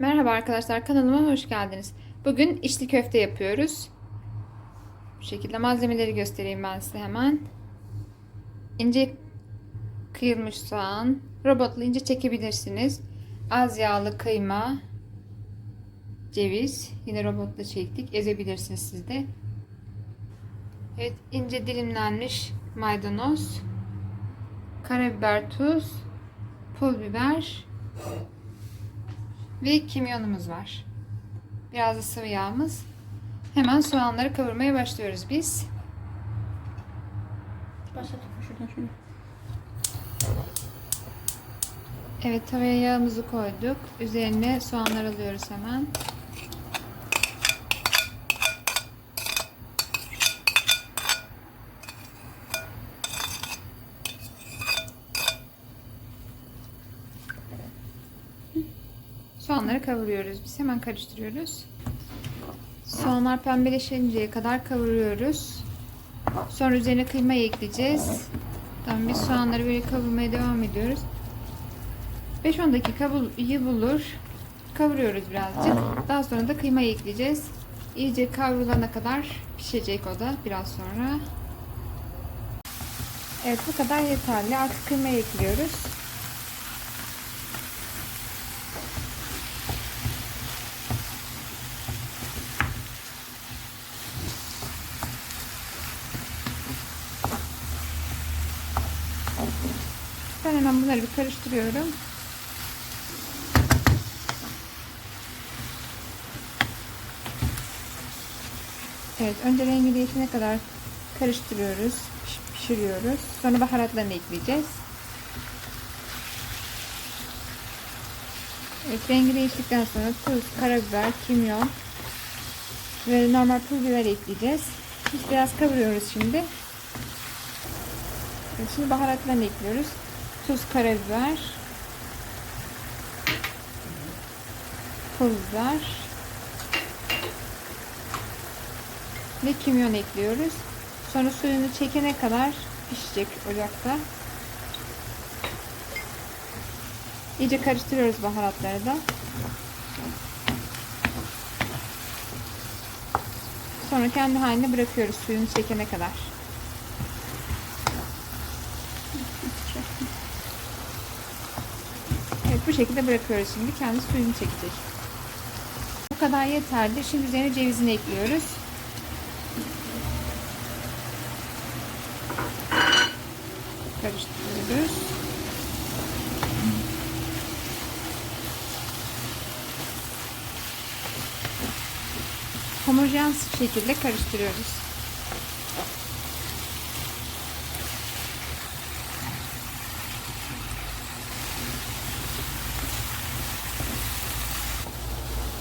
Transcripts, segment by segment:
Merhaba arkadaşlar kanalıma hoş geldiniz. Bugün içli köfte yapıyoruz. Bu şekilde malzemeleri göstereyim ben size hemen. İnce kıyılmış soğan. Robotla ince çekebilirsiniz. Az yağlı kıyma. Ceviz. Yine robotla çektik. Ezebilirsiniz siz de. Evet ince dilimlenmiş maydanoz. Karabiber, tuz. Pul biber ve kimyonumuz var. Biraz da sıvı yağımız. Hemen soğanları kavurmaya başlıyoruz biz. Evet tavaya yağımızı koyduk. Üzerine soğanlar alıyoruz hemen. Soğanları kavuruyoruz. Biz hemen karıştırıyoruz. Soğanlar pembeleşinceye kadar kavuruyoruz. Sonra üzerine kıyma ekleyeceğiz. Tamam biz soğanları böyle kavurmaya devam ediyoruz. 5-10 dakika bul- iyi bulur. Kavuruyoruz birazcık. Daha sonra da kıyma ekleyeceğiz. İyice kavrulana kadar pişecek o da biraz sonra. Evet bu kadar yeterli. Artık kıyma ekliyoruz. Ben hemen bunları bir karıştırıyorum. Evet, önce rengi değişene kadar karıştırıyoruz, piş- pişiriyoruz. Sonra baharatlarını ekleyeceğiz. Evet, rengi değiştikten sonra tuz, karabiber, kimyon ve normal pul biber ekleyeceğiz. Biz biraz kavuruyoruz şimdi. Şimdi baharatlarını ekliyoruz. Tuz, karabiber, pul biber ve kimyon ekliyoruz. Sonra suyunu çekene kadar pişecek ocakta. İyice karıştırıyoruz baharatları da. Sonra kendi haline bırakıyoruz suyunu çekene kadar. Evet bu şekilde bırakıyoruz şimdi. Kendi suyunu çekecek. Bu kadar yeterli. Şimdi üzerine cevizini ekliyoruz. Karıştırıyoruz. Homojen şekilde karıştırıyoruz.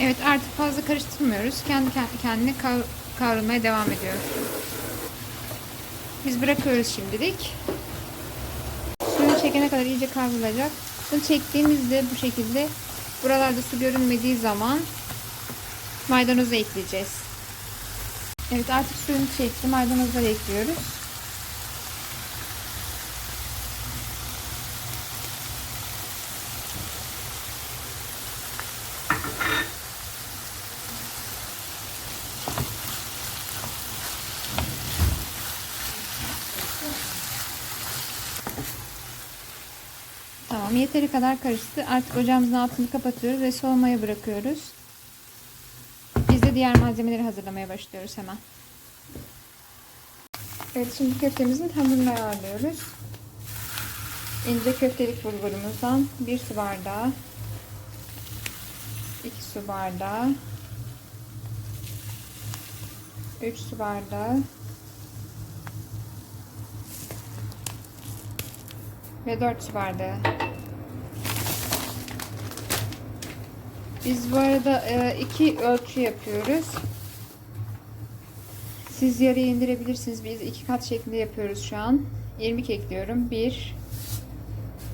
Evet artık fazla karıştırmıyoruz. Kendi kendine kav- kavrulmaya devam ediyor. Biz bırakıyoruz şimdilik. Suyunu çekene kadar iyice kavrulacak. Bunu çektiğimizde bu şekilde buralarda su görünmediği zaman maydanozu ekleyeceğiz. Evet artık suyunu çekti. Maydanozları ekliyoruz. Tamam yeteri kadar karıştı. Artık ocağımızın altını kapatıyoruz ve soğumaya bırakıyoruz. Biz de diğer malzemeleri hazırlamaya başlıyoruz hemen. Evet şimdi köftemizin hamurunu ayarlıyoruz. İnce köftelik bulgurumuzdan 1 su bardağı 2 su bardağı 3 su bardağı ve 4 su bardağı. Biz bu arada e, iki ölçü yapıyoruz. Siz yarıya indirebilirsiniz. Biz iki kat şeklinde yapıyoruz şu an. 20 ekliyorum. 1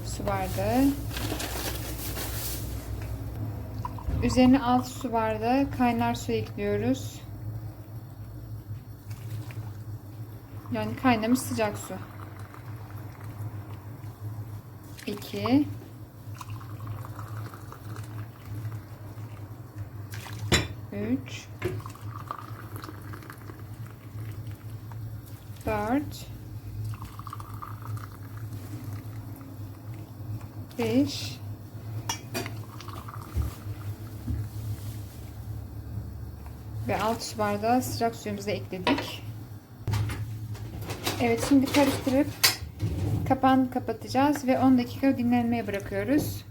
su bardağı. Üzerine 6 su bardağı kaynar su ekliyoruz. Yani kaynamış sıcak su. 2 3 4 5 ve 6 su bardağı sıcak suyumuzu ekledik. Evet şimdi karıştırıp kapağını kapatacağız ve 10 dakika dinlenmeye bırakıyoruz.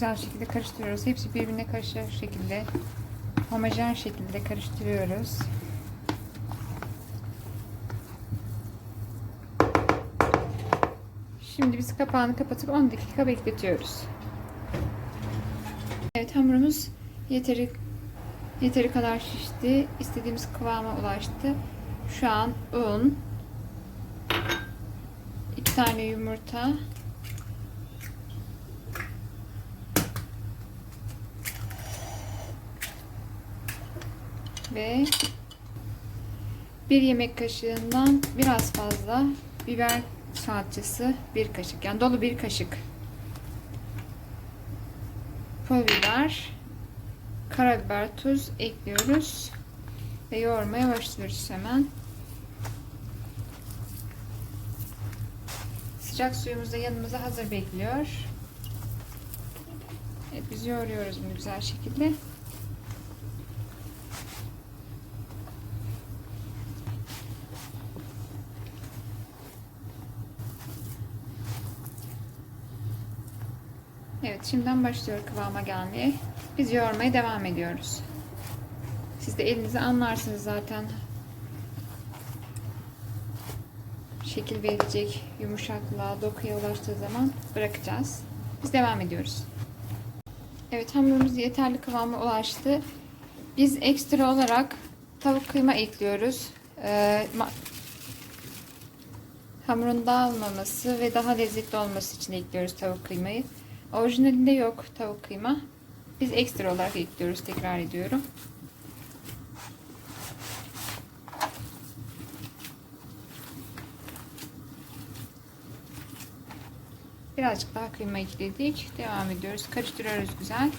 Güzel şekilde karıştırıyoruz. Hepsi birbirine karışacak şekilde homojen şekilde karıştırıyoruz. Şimdi biz kapağını kapatıp 10 dakika bekletiyoruz. Evet hamurumuz yeteri yeteri kadar şişti. İstediğimiz kıvama ulaştı. Şu an un, iki tane yumurta, ve bir yemek kaşığından biraz fazla biber salçası bir kaşık. Yani dolu bir kaşık. Pul biber karabiber tuz ekliyoruz ve yoğurmaya başlıyoruz hemen. Sıcak suyumuz da yanımıza hazır bekliyor. Evet, biz yoğuruyoruz bunu güzel şekilde Evet şimdiden başlıyor kıvama gelmeye. Biz yoğurmaya devam ediyoruz. Siz de elinizi anlarsınız zaten. Şekil verecek yumuşaklığa, dokuya ulaştığı zaman bırakacağız. Biz devam ediyoruz. Evet hamurumuz yeterli kıvama ulaştı. Biz ekstra olarak tavuk kıyma ekliyoruz. Ee, hamurun dağılmaması ve daha lezzetli olması için ekliyoruz tavuk kıymayı. Orijinalinde yok tavuk kıyma. Biz ekstra olarak ekliyoruz. Tekrar ediyorum. Birazcık daha kıyma ekledik. Devam ediyoruz. Karıştırıyoruz güzel.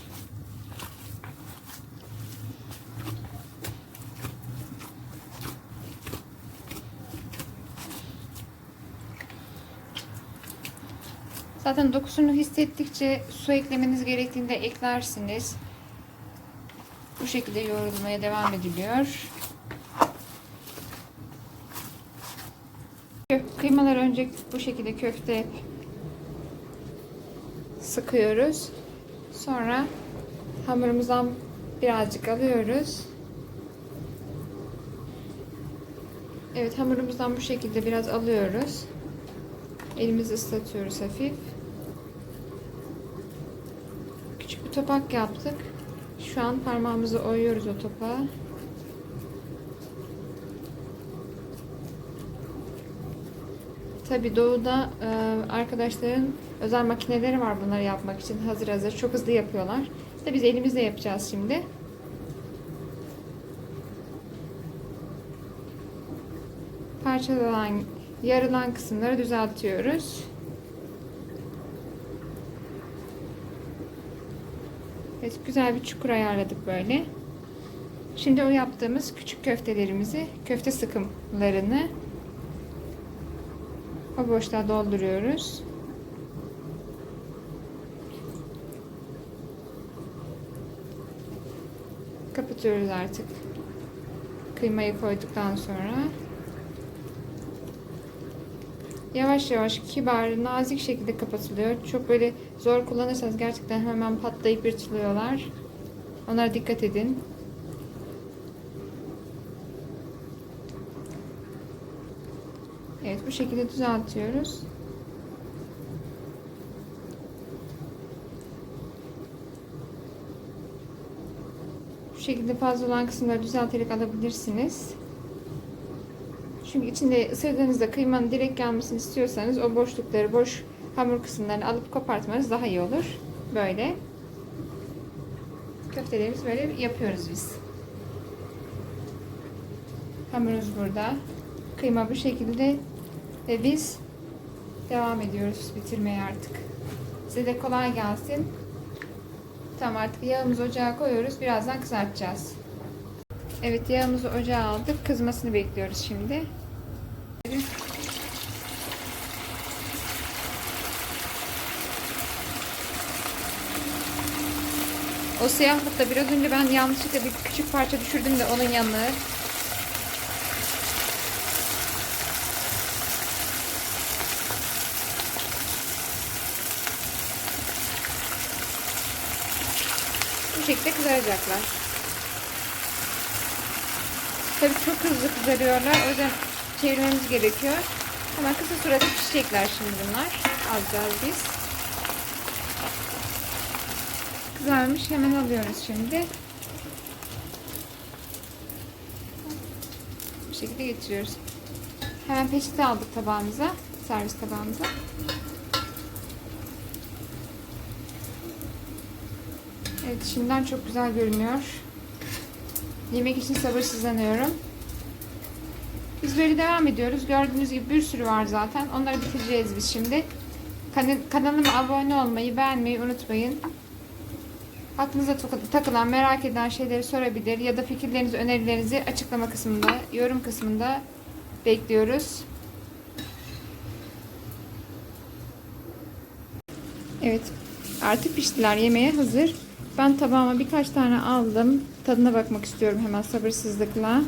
Zaten dokusunu hissettikçe su eklemeniz gerektiğinde eklersiniz. Bu şekilde yoğrulmaya devam ediliyor. Kıymalar önce bu şekilde köfte sıkıyoruz. Sonra hamurumuzdan birazcık alıyoruz. Evet hamurumuzdan bu şekilde biraz alıyoruz. Elimizi ıslatıyoruz hafif. Küçük bir topak yaptık. Şu an parmağımızı oyuyoruz o topağa. Tabi doğuda e, arkadaşların özel makineleri var bunları yapmak için hazır hazır çok hızlı yapıyorlar. İşte biz elimizle yapacağız şimdi. Parçalanan yarılan kısımları düzeltiyoruz. Evet, güzel bir çukur ayarladık böyle. Şimdi o yaptığımız küçük köftelerimizi, köfte sıkımlarını o boşluğa dolduruyoruz. Kapatıyoruz artık. Kıymayı koyduktan sonra. Yavaş yavaş kibar, nazik şekilde kapatılıyor. Çok böyle zor kullanırsanız gerçekten hemen patlayıp yırtılıyorlar. Onlara dikkat edin. Evet bu şekilde düzeltiyoruz. Bu şekilde fazla olan kısımları düzelterek alabilirsiniz. Çünkü içinde ısırdığınızda kıymanın direkt gelmesini istiyorsanız o boşlukları, boş hamur kısımlarını alıp kopartmanız daha iyi olur. Böyle. Köftelerimizi böyle yapıyoruz biz. Hamurumuz burada. Kıyma bu şekilde. Ve biz devam ediyoruz bitirmeye artık. Size de kolay gelsin. Tamam artık yağımızı ocağa koyuyoruz. Birazdan kızartacağız. Evet yağımızı ocağa aldık. Kızmasını bekliyoruz şimdi. O siyahlıkta biraz önce ben yanlışlıkla bir küçük parça düşürdüm de onun yanına. Bu şekilde kızaracaklar. Tabii çok hızlı kızarıyorlar. O yüzden çevirmemiz gerekiyor. Ama kısa sürede pişecekler şimdi bunlar. Alacağız biz. Kızarmış. Hemen alıyoruz şimdi. Bu şekilde getiriyoruz. Hemen peçete aldık tabağımıza. Servis tabağımıza. Evet şimdiden çok güzel görünüyor. Yemek için sabırsızlanıyorum. Biz böyle devam ediyoruz. Gördüğünüz gibi bir sürü var zaten. Onları bitireceğiz biz şimdi. Kan- Kanalıma abone olmayı, beğenmeyi unutmayın. Aklınıza tak- takılan, merak eden şeyleri sorabilir ya da fikirlerinizi, önerilerinizi açıklama kısmında, yorum kısmında bekliyoruz. Evet, artık piştiler. Yemeğe hazır. Ben tabağıma birkaç tane aldım. Tadına bakmak istiyorum hemen sabırsızlıkla.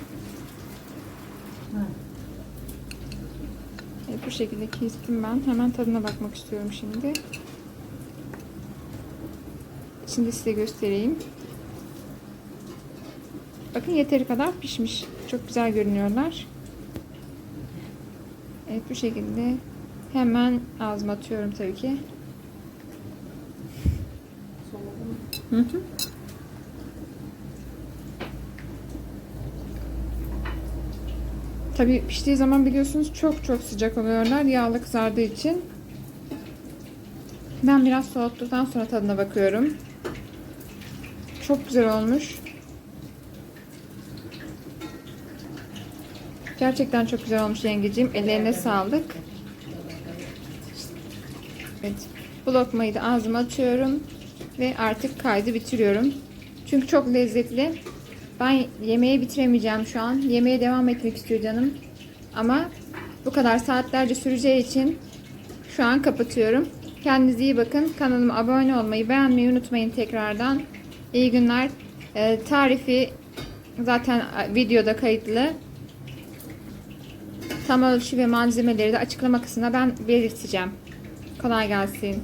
Evet, bu şekilde kestim ben. Hemen tadına bakmak istiyorum şimdi. Şimdi size göstereyim. Bakın yeteri kadar pişmiş. Çok güzel görünüyorlar. Evet bu şekilde hemen ağzıma atıyorum tabii ki. Hı hı. Tabii piştiği zaman biliyorsunuz çok çok sıcak oluyorlar yağlı kızardığı için. Ben biraz soğuttuktan sonra tadına bakıyorum. Çok güzel olmuş. Gerçekten çok güzel olmuş yengeciğim. Ellerine sağlık. Evet. Bu lokmayı da ağzıma atıyorum. Ve artık kaydı bitiriyorum. Çünkü çok lezzetli. Ben yemeği bitiremeyeceğim şu an. Yemeğe devam etmek istiyor canım. Ama bu kadar saatlerce süreceği için şu an kapatıyorum. Kendinize iyi bakın. Kanalıma abone olmayı, beğenmeyi unutmayın tekrardan. İyi günler. Ee, tarifi zaten videoda kayıtlı. Tam ölçü ve malzemeleri de açıklama kısmına ben belirteceğim. Kolay gelsin.